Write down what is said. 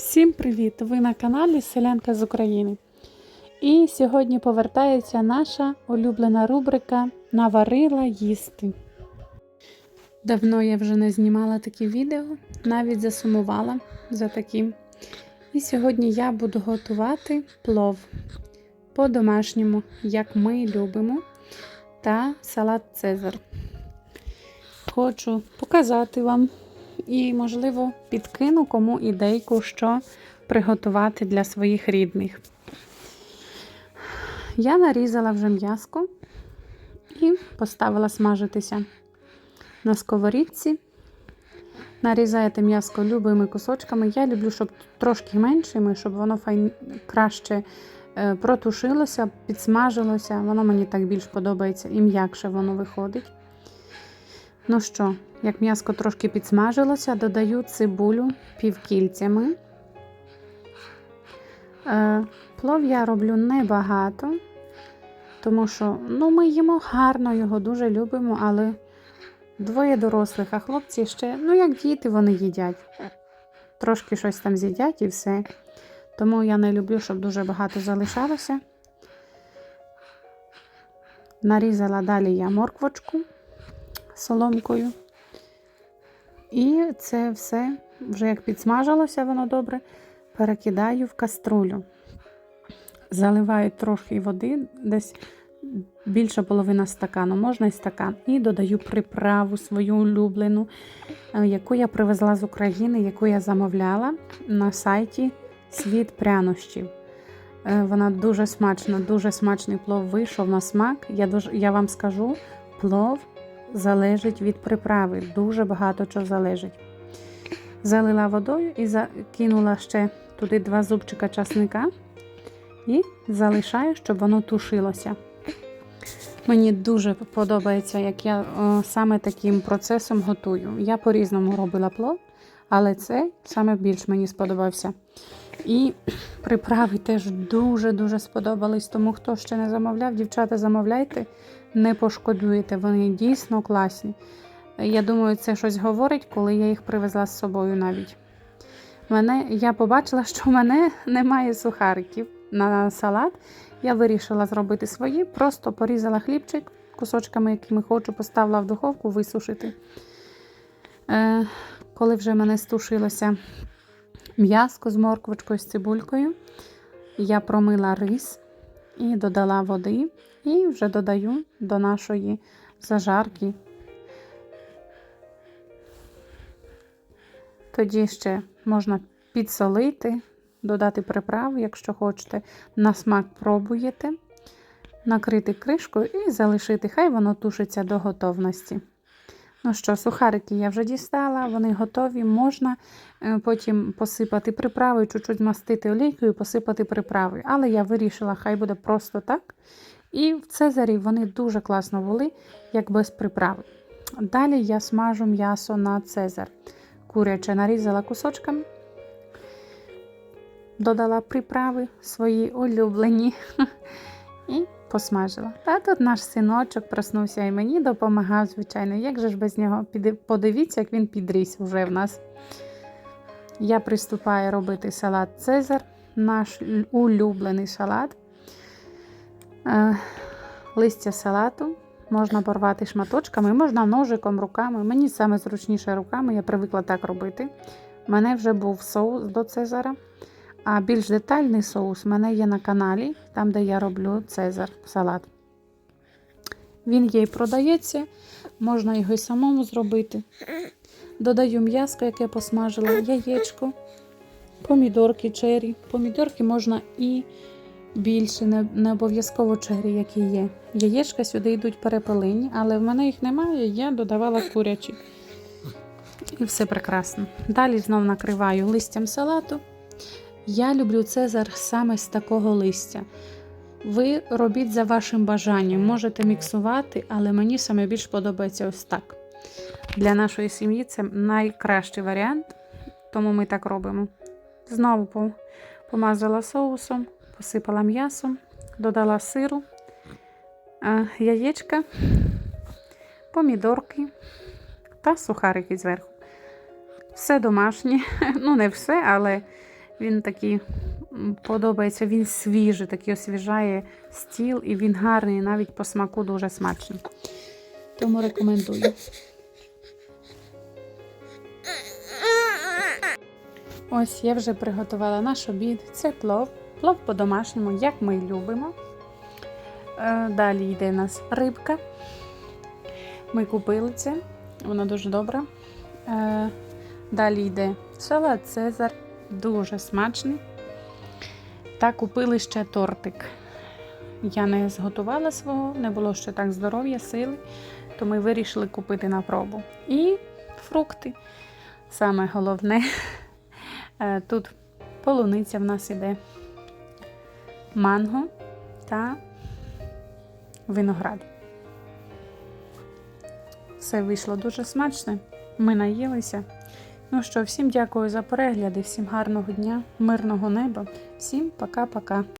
Всім привіт! Ви на каналі Селянка з України. І сьогодні повертається наша улюблена рубрика Наварила їсти. Давно я вже не знімала такі відео, навіть засумувала за таким. І сьогодні я буду готувати плов по-домашньому, як ми любимо, та салат Цезар. Хочу показати вам і, можливо, підкину кому ідейку, що приготувати для своїх рідних. Я нарізала вже м'яско і поставила смажитися на сковорідці. Нарізаєте м'яско любими кусочками. Я люблю, щоб трошки меншими, щоб воно файн... краще е, протушилося, підсмажилося. Воно мені так більш подобається і м'якше воно виходить. Ну що, як м'яско трошки підсмажилося, додаю цибулю півкільцями. Е, плов я роблю небагато, тому що ну, ми їмо гарно, його дуже любимо, але двоє дорослих, а хлопці ще, ну, як діти, вони їдять. Трошки щось там з'їдять і все. Тому я не люблю, щоб дуже багато залишалося. Нарізала далі я морквочку соломкою. І це все, вже як підсмажилося воно добре, перекидаю в каструлю. Заливаю трохи води, десь більша половина стакану, можна і стакан. І додаю приправу свою улюблену, е, яку я привезла з України, яку я замовляла на сайті Світ прянощів. Е, Вона дуже смачна, дуже смачний плов вийшов на смак. Я, дуже, я вам скажу, плов залежить від приправи. Дуже багато чого залежить. Залила водою і закинула ще туди два зубчика часника і залишаю, щоб воно тушилося. Мені дуже подобається, як я о, саме таким процесом готую. Я по-різному робила плов, але цей саме більш мені сподобався. І приправи теж дуже-дуже сподобались. Тому хто ще не замовляв, дівчата, замовляйте, не пошкодуєте. Вони дійсно класні. Я думаю, це щось говорить, коли я їх привезла з собою навіть. Мене, Я побачила, що в мене немає сухариків на салат. Я вирішила зробити свої, просто порізала хлібчик кусочками, якими хочу, поставила в духовку висушити. Е, Коли вже мене стушилося м'яско з морквочкою, з цибулькою, я промила рис і додала води, і вже додаю до нашої зажарки. Тоді ще можна підсолити, додати приправу, якщо хочете, на смак пробуєте, накрити кришкою і залишити, хай воно тушиться до готовності. Ну що, сухарики я вже дістала, вони готові. Можна е, потім посипати приправою, чуть-чуть змастити олійкою, посипати приправою. Але я вирішила, хай буде просто так. І в Цезарі вони дуже класно були, як без приправи. Далі я смажу м'ясо на Цезар. Куряче нарізала кусочками, додала приправи свої улюблені і посмажила. А тут наш синочок проснувся і мені допомагав, звичайно. Як же ж без нього? Подивіться, як він підріс вже в нас. Я приступаю робити салат Цезар, наш улюблений салат. Е, листя салату можна порвати шматочками, можна ножиком, руками. Мені саме зручніше руками, я привикла так робити. У мене вже був соус до Цезара. А більш детальний соус у мене є на каналі, там, де я роблю Цезар салат. Він є і продається, можна його і самому зробити. Додаю м'яско, яке посмажила, яєчко, помідорки, чері. Помідорки можна і більше, не, обов'язково чері, які є. Яєчка сюди йдуть перепелені, але в мене їх немає, я додавала курячі. І все прекрасно. Далі знову накриваю листям салату. Я люблю Цезар саме з такого листя. Ви робіть за вашим бажанням, можете міксувати, але мені саме більш подобається ось так. Для нашої сім'ї це найкращий варіант, тому ми так робимо. Знову помазала соусом, посипала м'ясом, додала сиру, яєчка, помідорки та сухарики зверху. Все домашнє, ну не все, але Він такий подобається, він свіжий, такий освіжає стіл, і він гарний, навіть по смаку дуже смачний. Тому рекомендую. Ось я вже приготувала наш обід. Це плов. Плов по-домашньому, як ми любимо. Е, Далі йде у нас рибка. Ми купили це, вона дуже добра. Е, Далі йде салат Цезар, дуже смачний. Та купили ще тортик. Я не зготувала свого, не було ще так здоров'я, сили, то ми вирішили купити на пробу. І фрукти. Саме головне, е, тут полуниця в нас іде манго та виноград. Все вийшло дуже смачно. Ми наїлися. Ну що, всім дякую за перегляди, всім гарного дня, мирного неба, всім пока-пока.